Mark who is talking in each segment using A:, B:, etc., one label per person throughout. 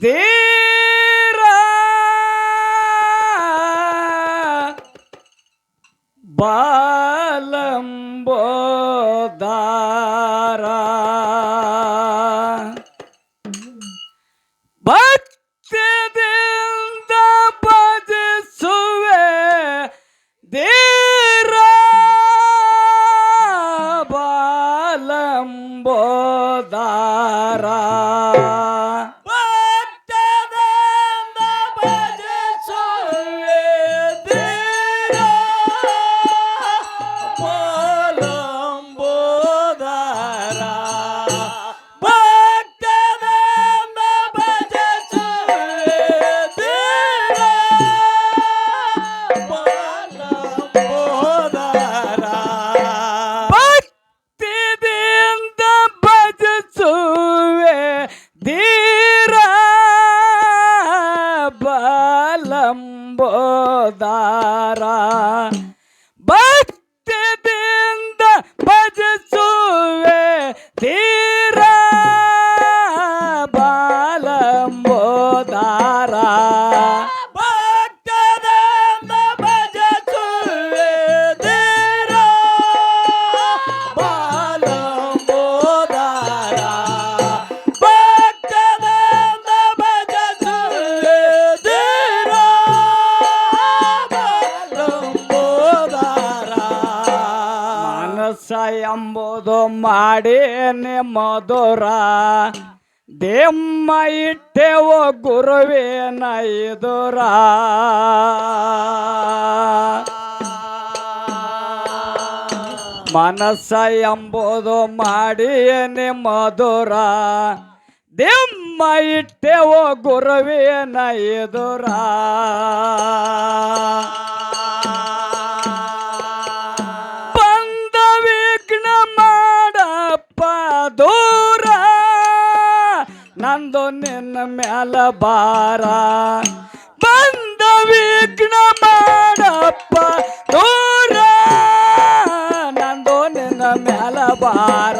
A: This Oh, uh, Father. ಮಾಡೇನೆ ಮಧುರ? ದೇಮ್ಮ ಇಟ್ಟೆವೋ ಗುರುವೇನ ಎದುರ ಮನಸ್ಸ ಎಂಬುದು ಮಾಡಿಯೇನೆ ಮಧುರ. ದೇಮ್ಮ ಇಟ್ಟೆವೋ ಗುರುವೇನ ಎದುರ ಮ್ಯಾಲ ಬಾರ ಬಂದ ವಿಘ್ನ ಮಾಡಪ್ಪ ದೂರ ನಂದೋ ನಿನ್ನ ಮ್ಯಾಲ ಬಾರ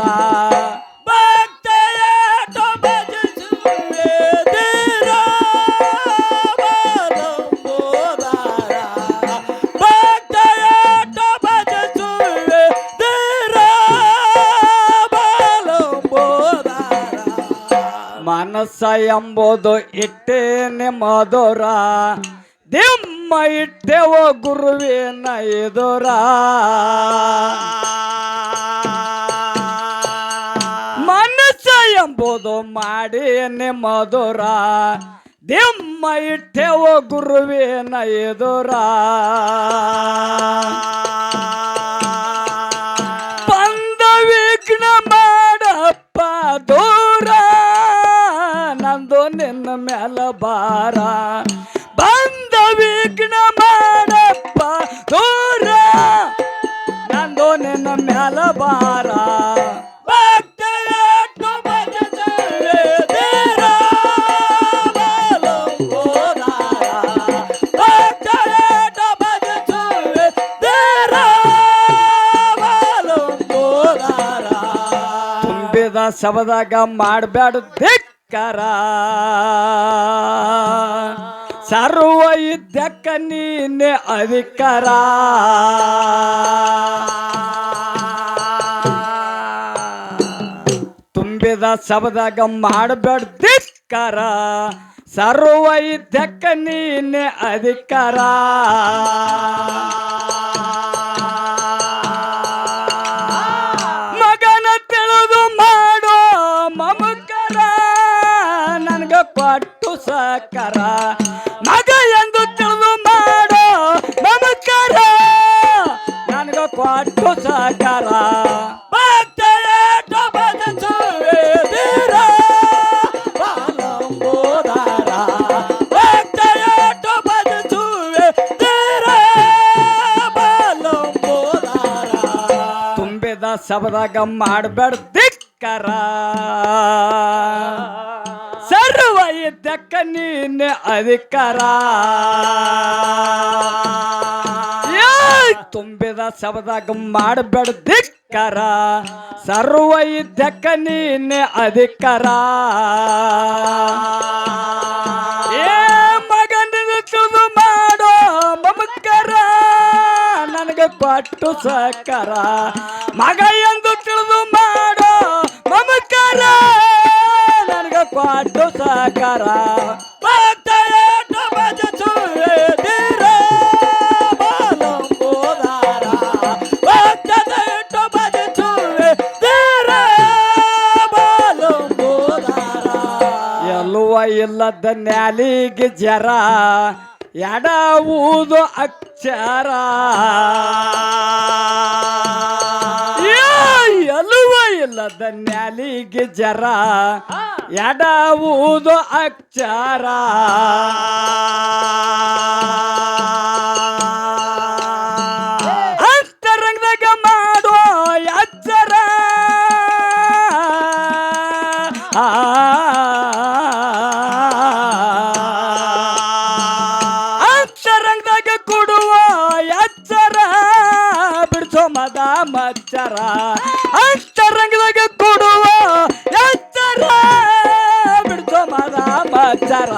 A: ಮನಸ್ಸ ಎಂಬುದು ಇಟ್ಟೇನೆ ಮಧುರ. ದಿಮ್ಮ ಇಟ್ಟೆವೋ ಗುರುವಿನ ಎದುರ ಮನಸ್ಸ ಎಂಬುದು ಮಾಡೇನೆ ಮಧುರ. ದಿಮ್ಮ ಇಟ್ಟೆವೋ ಗುರುವಿನ ಎದುರ ನಿನ್ನ ಮ್ಯಾಲ ಬಾರ. ತುಂಬಿದ ಮಾಡಬೇಡ ಧಿಕ್ಕರ ಸರ್ವ ಇದ್ದಕ್ಕ ನೀನೆ ಅಧಿಕಾರ ತುಂಬಿದ ಸಬದ ಮಾಡಬೇಡ ದಿಕ್ಕರ ಸರ್ವ ನೀನೆ ಅಧಿಕಾರ. ಶಬದಾಗ ಮಾಡಬೇಡ ಧಿಕ್ಕರ. ಸರ್ವ ಇದ್ದಕ್ಕ ನೀನೆ ಅಧಿಕಾರ! ತುಂಬಿದ ಶಬದಾಗ ಮಾಡಬೇಡ ದಿಕ್ಕರ ಸರ್ವ ಇದ್ದಕ್ಕ ನೀನೆ ಅಧಿಕಾರ. ಕೊಟ್ಟು ಸಕರ. ಮಗ ಎಂದು ತಿಳಿದು ಮಾಡೋ ಮಮಕಾರ ನನಗೆ ಕೊಟ್ಟು ಸಕರ. ಎಲ್ಲುವ ಇಲ್ಲದ ನ್ಯಾಲಿಗೆ ಜರ ಎಡವುದು ಅಕ್ಷರ. ಎಲುವ ಇಲ್ಲದ ನ್ಯಾಲಿಗೆ ಜರ. ಎಡವುದು ಅಕ್ಷರ. ಮದ ಮಚ್ಚರ. ಅಂತರಂಗದಾಗ ಕೊಡುವ ಎಚ್ಚರ ಬಿಡ್ತ ಮದ ಮಚ್ಚರ.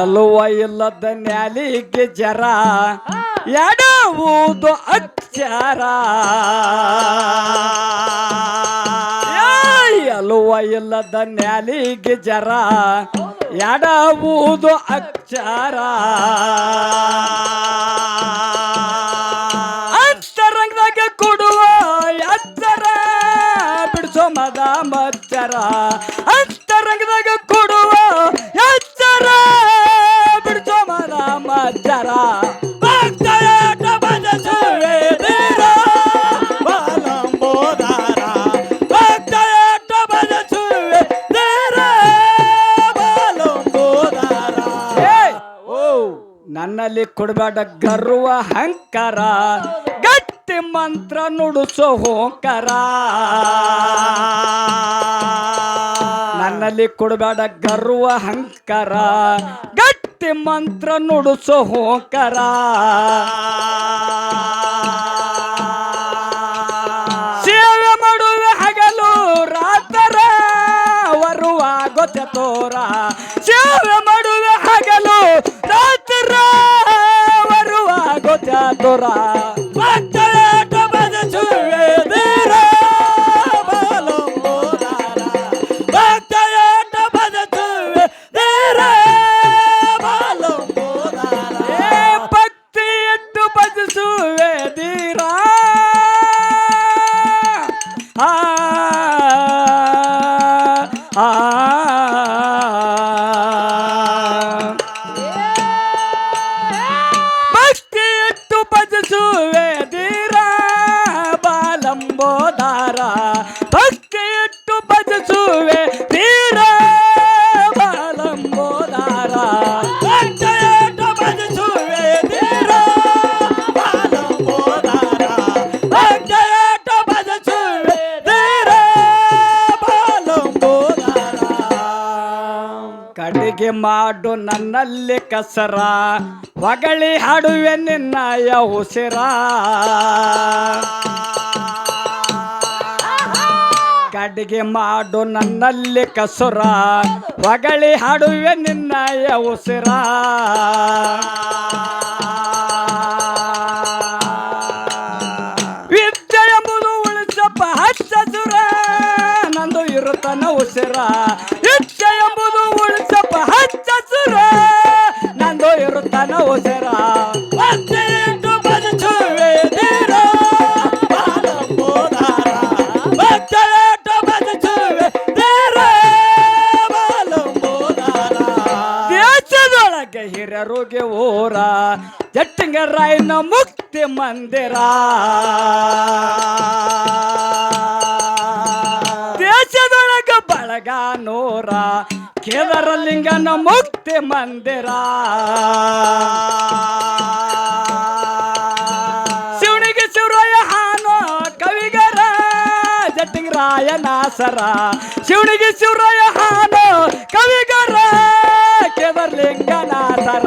A: ಎಲ್ಲುವ ಇಲ್ಲದ ನ್ಯಾಲಿಗೆ ಜರ. ಎಡವುದು ಅಕ್ಷರ ಏಯ್! ಎಲುವ ಇಲ್ಲದ ನ್ಯಾಲಿಗೆ ಜರ. ಎಡವುದು ಅಕ್ಷರ. ಅಂತರಂಗದಾಗ ಕೊಡುವ ಅಚ್ಚರ. ಬಿಡಿಸೋ ಮದ ಮಚ್ಚರ. ಅಂತರಂಗದಾಗ ಕೊಡಬೇಡ ಗರ್ವ ಹಂಕರ, ಗಟ್ಟಿ ಮಂತ್ರ ನುಡಿಸೋ ಹೋಂಕರ. ನನ್ನಲ್ಲಿ ಕೊಡಬೇಡ ಗರ್ವ ಹಂಕರ, ಗಟ್ಟಿ ಮಂತ್ರ ನುಡಿಸೋ ಹೋಂಕಾರ. তোরা। ಮಾಡು ನನ್ನಲ್ಲಿ ಕಸರ. ಹೊಗಳಿ ಹಾಡುವೆ ನಿನ್ನಯ ಉಸಿರ. ಕಡೆಗೆ ಮಾಡು ನನ್ನಲ್ಲಿ ಕಸುರ. ಹೊಗಳಿ ಹಾಡುವೆ ನಿನ್ನಯ ಉಸಿರ. ಉಸಿರ. ಇಚ್ಛೆ ಎಂಬುದು ಬಾಲಂಬೋದಾರ. ದೇಶದೊಳಗೆ ಹಿರರುಗೆ ಊರ ಜಟ್ಟಿಂಗರಾಯನ ಮುಕ್ತಿ ಮಂದಿರ ನೂರ. ಕೇದಾರಲಿಂಗನ ಮುಕ್ತಿ ಮಂದಿರ. ಶಿವನಿಗೆ ಶಿವರಾಯ ಹಾನೋ ಕವಿಗರ ಜಟ್ಟಿಂಗರಾಯನಾಸರ ಶಿವನಿಗೆ ಶಿವರಾಯ ಹಾನೋ ಕವಿಗರ ಕೇದಾರಲಿಂಗನಾಸರ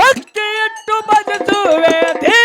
A: ಭಕ್ತಿಯಿಟ್ಟು ಭಜಿಸುವೆ. ದೇ